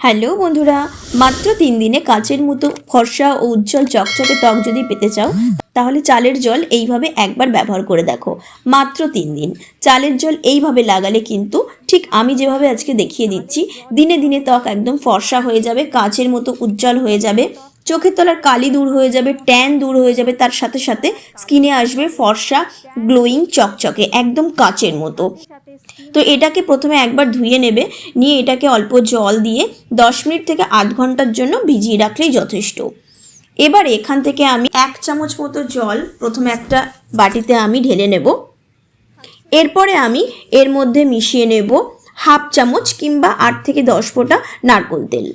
Hello বন্ধুরা, মাত্র তিন দিনে কাচের মতো ফর্সা ও উজ্জ্বল চকচকে ত্বক যদি পেতে চাও, তাহলে চালের জল এইভাবে একবার ব্যবহার করে দেখো, মাত্র তিন দিন। চালের জল এইভাবে লাগালে কিন্তু ঠিক আমি যেভাবে আজকে দেখিয়ে দিচ্ছি, দিনে দিনে ত্বক একদম ফর্সা হয়ে যাবে, কাচের মতো উজ্জ্বল হয়ে যাবে। চোখের তলার কালি দূর হয়ে যাবে, ট্যান দূর হয়ে যাবে, তার সাথে সাথে স্কিনে আসবে ফর্সা, গ্লোয়িং চকচকে, একদম কাচের মতো। তো এটাকে প্রথমে একবার ধুয়ে নেবে, নিয়ে এটাকে অল্প জল দিয়ে দশ মিনিট থেকে আধ ঘণ্টার জন্য ভিজিয়ে রাখলেই যথেষ্ট। এবার এখান থেকে আমি এক চামচ মতো জল প্রথমে একটা বাটিতে আমি ঢেলে নেব। এরপরে আমি এর মধ্যে মিশিয়ে নেব হাফ চামচ কিংবা আট থেকে দশ ফোঁটা নারকোল তেল।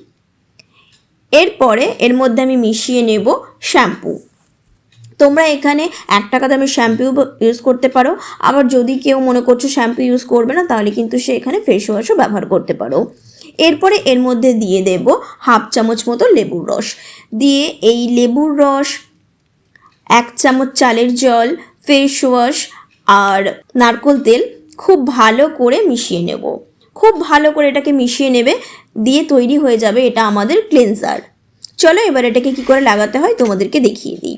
এরপরে এর মধ্যে আমি মিশিয়ে নেব শ্যাম্পু। তোমরা এখানে এক টাকা দামের শ্যাম্পু ইউজ করতে পারো। আবার যদি কেউ মনে করছ শ্যাম্পু ইউজ করবে না, তাহলে কিন্তু সে এখানে ফেস ওয়াশও ব্যবহার করতে পারো। এরপরে এর মধ্যে দিয়ে দেব হাফ চামচ মতো লেবুর রস। দিয়ে এই লেবুর রস, এক চামচ চালের জল ফেস ওয়াশ আর নারকোল তেল খুব ভালো করে মিশিয়ে নেব। খুব ভালো করে এটাকে মিশিয়ে নেবে। দিয়ে তৈরি হয়ে যাবে এটা আমাদের ক্লিনজার চলো এবার এটাকে কি করে লাগাতে হয় তোমাদেরকে দেখিয়ে দিই।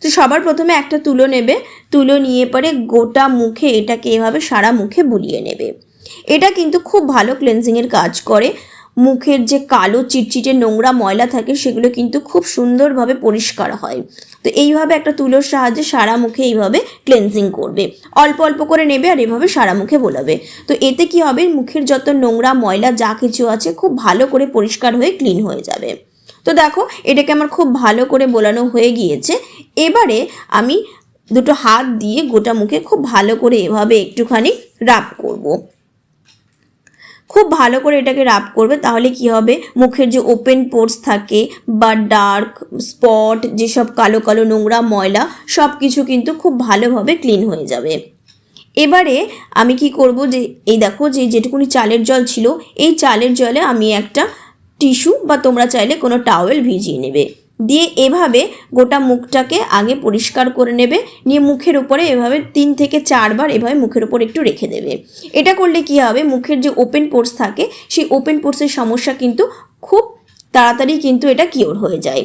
তো সবার প্রথমে একটা তুলো নেবে। তুলো নিয়ে পরে গোটা মুখে এটাকে এভাবে সারা মুখে বুলিয়ে নেবে। এটা কিন্তু খুব ভালো ক্লেন্সিংয়ের কাজ করে। মুখের যে কালো চিটচিটে নোংরা ময়লা থাকে সেগুলো কিন্তু খুব সুন্দরভাবে পরিষ্কার হয়। তো এইভাবে একটা তুলোর সাহায্যে সারা মুখে এইভাবে ক্লেন্সিং করবে। অল্প অল্প করে নেবে আর এভাবে সারা মুখে বোলাবে। তো এতে কি হবে? মুখের যত নোংরা ময়লা যা কিছু আছে খুব ভালো করে পরিষ্কার হয়ে ক্লিন হয়ে যাবে। তো দেখো, এটাকে আমার খুব ভালো করে বোলানো হয়ে গিয়েছে। এবারে আমি দুটো হাত দিয়ে গোটা মুখে খুব ভালো করে এভাবে একটুখানি রাব করব। খুব ভালো করে এটাকে রাব করবে, তাহলে কি হবে? মুখের যে ওপেন পোর্স থাকে বা ডার্ক স্পট যেসব কালো কালো নোংরা ময়লা সব কিছু কিন্তু খুব ভালোভাবে ক্লিন হয়ে যাবে। এবারে আমি কি করব যে, এই দেখো যে যেটুকুনি চালের জল ছিল, এই চালের জলে আমি একটা টিস্যু বা তোমরা চাইলে কোনো টাওয়েল ভিজিয়ে নেবে। দিয়ে এভাবে গোটা মুখটাকে আগে পরিষ্কার করে নেবে। নিয়ে মুখের উপরে এভাবে তিন থেকে চারবার এভাবে মুখের উপর একটু রেখে দেবে। এটা করলে কি হবে? মুখের যে ওপেন পোর্স থাকে, সেই ওপেন পোর্সের সমস্যা কিন্তু খুব তাড়াতাড়ি কিন্তু এটা কিওর হয়ে যায়।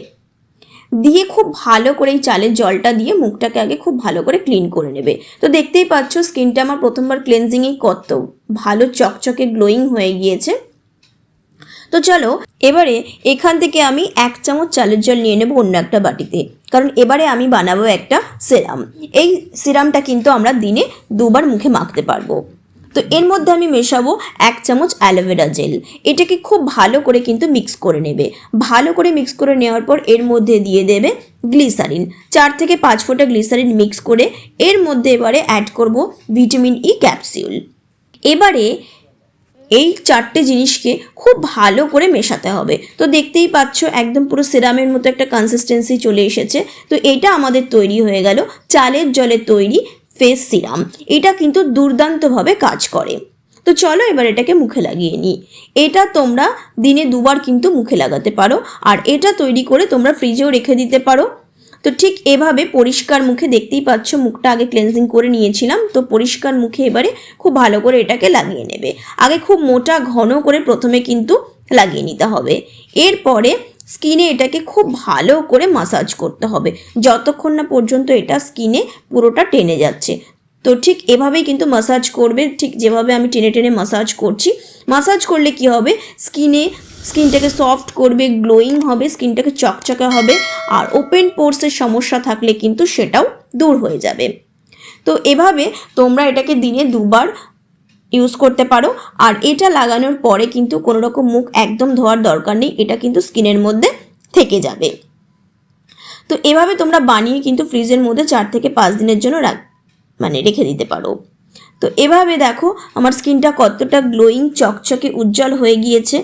দিয়ে খুব ভালো করে এই চালের জলটা দিয়ে মুখটাকে আগে খুব ভালো করে ক্লিন করে নেবে। তো দেখতেই পাচ্ছ স্কিনটা আমার প্রথমবার ক্লেনজিংয়ে কত ভালো চকচকে গ্লোয়িং হয়ে গিয়েছে। তো চলো, এবারে এখান থেকে আমি এক চামচ চালের জল নিয়ে নেব অন্য একটা বাটিতে। কারণ এবারে আমি বানাবো একটা সিরাম। এই সিরামটা কিন্তু আমরা দিনে দুবার মুখে মাখতে পারব। তো এর মধ্যে আমি মেশাবো এক চামচ অ্যালোভেরা জেল। এটাকে খুব ভালো করে কিন্তু মিক্স করে নেবে। ভালো করে মিক্স করে নেওয়ার পর এর মধ্যে দিয়ে দেবে গ্লিসারিন। চার থেকে পাঁচ ফোঁটা গ্লিসারিন মিক্স করে এর মধ্যে এবারে অ্যাড করব ভিটামিন ই ক্যাপসিউল। এবারে এই চারটে জিনিসকে খুব ভালো করে মেশাতে হবে। তো দেখতেই পাচ্ছ, একদম পুরো সিরামের মতো একটা কনসিস্টেন্সি চলে এসেছে। তো এটা আমাদের তৈরি হয়ে গেল চালের জলের তৈরি ফেস সিরাম। এটা কিন্তু দুর্দান্তভাবে কাজ করে। তো চলো এবার এটাকে মুখে লাগিয়ে নিই। এটা তোমরা দিনে দুবার কিন্তু মুখে লাগাতে পারো। আর এটা তৈরি করে তোমরা ফ্রিজেও রেখে দিতে পারো। তো ঠিক এভাবে পরিষ্কার মুখে দেখতেই পাচ্ছ, মুখটা আগে ক্লেন্সিং করে নিয়েছিলাম, তো পরিষ্কার মুখে এবারে খুব ভালো করে এটাকে লাগিয়ে নেবে। আগে খুব মোটা, ঘন করে প্রথমে কিন্তু লাগিয়ে নিতে হবে। এরপরে স্কিনে এটাকে খুব ভালো করে মাসাজ করতে হবে। যতক্ষণ না পর্যন্ত এটা স্কিনে পুরোটা টেনে যাচ্ছে। তো ঠিক এভাবেই কিন্তু মাসাজ করবে, ঠিক যেভাবে আমি টেনে টেনে মাসাজ করছি। মাসাজ করলে কি হবে? স্কিনে স্কিনটাকে সফট করবে, গ্লোয়িং হবে, স্কিনটাকে চকচকে হবে আর ওপেন পোর্সের সমস্যা থাকলে কিন্তু সেটাও দূর হয়ে যাবে। তো এভাবে তোমরা এটাকে দিনে দুবার ইউজ করতে পারো আর এটা লাগানোর পরে কিন্তু কোনো রকম মুখ একদম ধোয়ার দরকার নেই, এটা কিন্তু স্কিনের মধ্যে থেকে যাবে। তো এভাবে তোমরা বানিয়ে কিন্তু ফ্রিজের মধ্যে চার থেকে পাঁচ দিনের জন্য রাখ মানে রেখে দিতে পারো। তো এভাবে দেখো, আমার স্কিনটা কতটা গ্লোয়িং, চকচকে, উজ্জ্বল হয়ে গিয়েছে।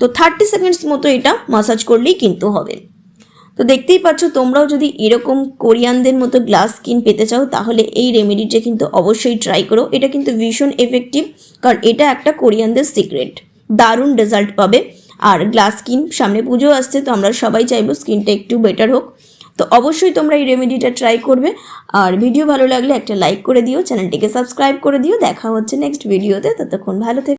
তো থার্টি সেকেন্ডস মতো এটা মাসাজ করলেই কিন্তু হবে। তো দেখতেই পাচ্ছ, তোমরাও যদি এরকম কোরিয়ানদের মতো গ্লাস স্কিন পেতে চাও, তাহলে এই রেমেডিটা কিন্তু অবশ্যই ট্রাই করো। এটা কিন্তু ভীষণ এফেক্টিভ কারণ এটা একটা কোরিয়ানদের সিক্রেট দারুণ রেজাল্ট পাবে। আর গ্লাস স্কিন সামনে পুজো আসছে, তো আমরা সবাই চাইব স্কিনটা একটু বেটার হোক। তো অবশ্যই তোমরা এই রেমেডিটা ট্রাই করবে। আর ভিডিও ভালো লাগলে একটা লাইক করে দিও চ্যানেলটিকে সাবস্ক্রাইব করে দিও। দেখা হচ্ছে নেক্সট ভিডিওতে ততক্ষণ ভালো থেকে।